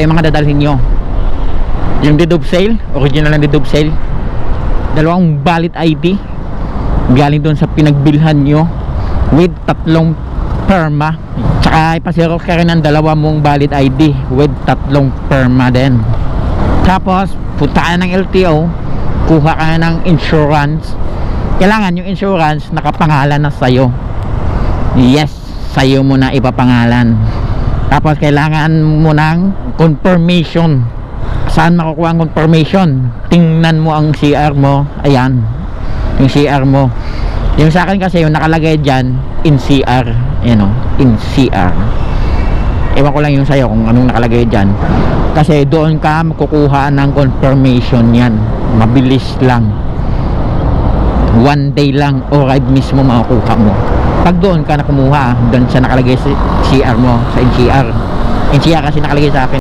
ito yung mga dadalhin nyo. Yung deed of sale original na deed of sale. Dalawang valid ID galing doon sa pinagbilhan nyo with tatlong perma. Tsaka ipasirox ka rin ng dalawa mong valid ID with tatlong perma din. Tapos punta ka ng LTO kuha ka ng insurance. Kailangan yung insurance nakapangalan na sa'yo. Yes sa'yo mo na ipapangalan tapos kailangan mo ng confirmation. Saan makukuha ang confirmation? Tingnan mo ang CR mo. Ayan. Yung CR mo. Yung sa akin kasi yung nakalagay dyan in CR you know, in CR ewan ko lang yung sa'yo kung anong nakalagay dyan. Kasi doon ka makukuha ng confirmation yan. Mabilis lang. One day lang o ride mismo makukuha mo pag doon ka na kumuha doon sa nakalagay sa CR mo sa NCR NCR kasi nakalagay sa akin